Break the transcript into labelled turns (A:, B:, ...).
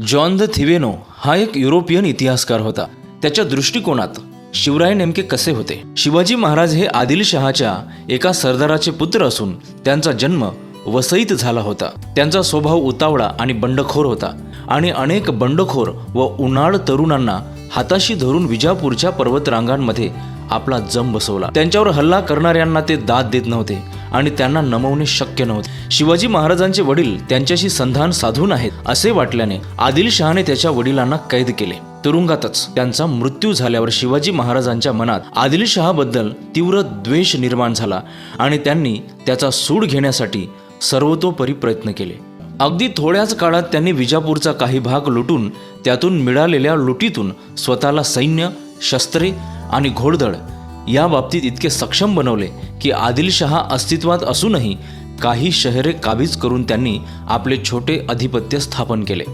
A: John the थिवेनो हा एक European इतिहासकार होता. त्याच्या दृष्टिकोनात शिवराय नेमके कसे होते? शिवाजी महाराज हे आदिलशहाच्या एका सरदाराचे पुत्र असून त्यांचा जन्म वसईत झाला होता. त्यांचा स्वभाव उतावळा आणि बंडखोर होता आणि अनेक बंडखोर व उन्हाळ तरुणांना हाताशी धरून विजापूरच्या पर्वतरांगांमध्ये आपला जम बसवला. त्यांच्यावर हल्ला करणाऱ्यांना ते दाद देत नव्हते. आणि त्यांना नमवणे शक्य नव्हते. शिवाजी महाराजांचे वडील त्यांच्याशी संधान साधून आहेत असे वाटल्याने आदिलशहाने त्याच्या वडिलांना कैद केले. तुरुंगातच त्यांचा मृत्यू झाल्यावर शिवाजी महाराजांच्या मनात आदिलशहाबद्दल तीव्र द्वेष निर्माण झाला आणि त्यांनी त्याचा सूड घेण्यासाठी सर्वतोपरी प्रयत्न केले. अगदी थोड्याच काळात त्यांनी विजापूरचा काही भाग लुटून त्यातून मिळालेल्या लुटीतून स्वतःला सैन्य शस्त्रे आणि घोडदळ या बाबतीत इतके सक्षम बनवले की आदिलशहा अस्तित्वात असूनही काही शहरे काबीज करून त्यांनी आपले छोटे अधिपत्य स्थापन केले.